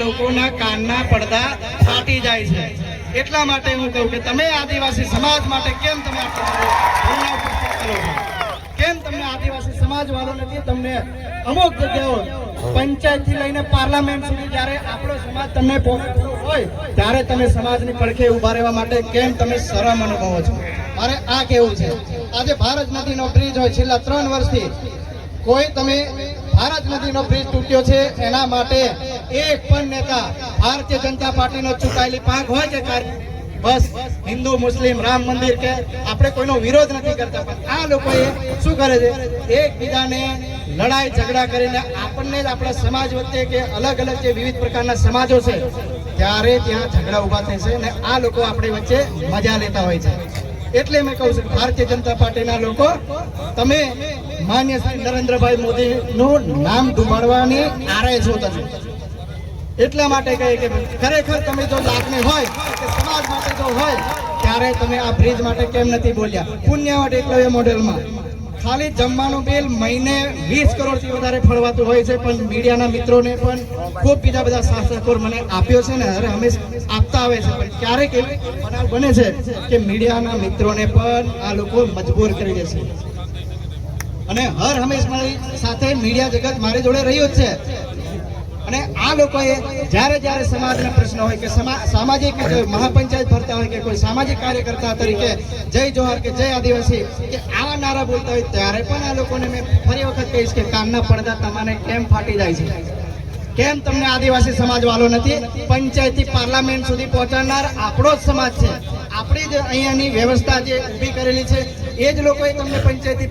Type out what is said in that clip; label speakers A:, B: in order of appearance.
A: લોકોના કાનના પડદા ફાટી જાય છે. એટલા માટે હું કહું કે તમે આદિવાસી સમાજ માટે કેમ તમે? કેમ તમને આદિવાસી સમાજ વાળો નથી? તમને અમુક જગ્યાઓ પંચાયતથી લઈને પાર્લામેન્ટ સુધી જ્યારે આપણો સમાજ તમને હોય, ત્યારે તમે સમાજની પડખે ઊભા રહેવા માટે કેમ તમે શરમ અનુભવો છો? મારે આ કેવું છે. આજે ભારત નદીનો બ્રિજ હોય, છેલ્લા ત્રણ વર્ષથી કોઈ તમે ભારત નદીનો બ્રિજ તૂટ્યો છે. એના માટે એક પણ નેતા ભારતીય જનતા પાર્ટીનો ચૂંટાયેલી પાંખ હોય કે બસ હિન્દુ, મુસ્લિમ, રામ મંદિર કે આપણે કોઈનો વિરોધ નથી કરતા. પણ આ લોકોએ શું કરે છે? એકબીજાને લડાઈ, ઝઘડા કરીને આપણને જ આપણા સમાજ વચ્ચે કે અલગ અલગ જે વિવિધ પ્રકારના સમાજો છે, ત્યારે ત્યાં ઝઘડા ઊભા છે અને આ લોકો આપણી વચ્ચે મજા લેતા હોય છે. એટલે મેં કહું છું ભારતીય જનતા પાર્ટીના લોકો, તમે માન્ય શ્રી નરેન્દ્રભાઈ મોદીનું નામ ધુમાડવાની આરે છો છું એટલા માટે કહે કે ખરેખર તમે જો લાગણી હોય કે સમાજ માટે જો હોય, ત્યારે તમે આ બ્રિજ માટે કેમ નથી બોલ્યા? પુણ્યવટ એકલવ્ય મોડેલમાં. ખાલી જમવાનું બિલ મહિને વીસ કરોડથી વધારે ફળવાતું હોય છે, પણ મીડિયાના મિત્રોને પણ ખૂબ બીજા બધા શાસકો મને આપ્યો છે ને, અરે હંમેશા આપતા આવે છે. પણ ક્યારેક એવી બનાવ બને છે કે મીડિયાના મિત્રોને પણ આ લોકો મજબૂર કરી દે છે. અને હર હંમેશ મારી સાથે મીડિયા જગત મારી જોડે રહ્યું છે. અને આ લોકોએ જ્યારે જ્યારે સમાજના પ્રશ્ન હોય કે સમા- સામાજિક મહાપંચાયત ભરતા હોય કે કોઈ સામાજિક કાર્યકર્તા તરીકે જય જોહર કે જય આદિવાસી કે આવા નારા બોલતા હોય ત્યારે પણ આ લોકોને મેં ફરી વખત કહીશ કે કાનના પડદા તમારે કેમ ફાટી જાય છે? કેમ તમને આદિવાસી સમાજ વાલો નથી? પંચાયતથી પાર્લામેન્ટ સુધી પહોંચાડનાર આપણો જ સમાજ છે. આપણી જ અહીંયાની વ્યવસ્થા જે ઊભી કરેલી છે, એ જ લોકોએ તમને પંચાયતી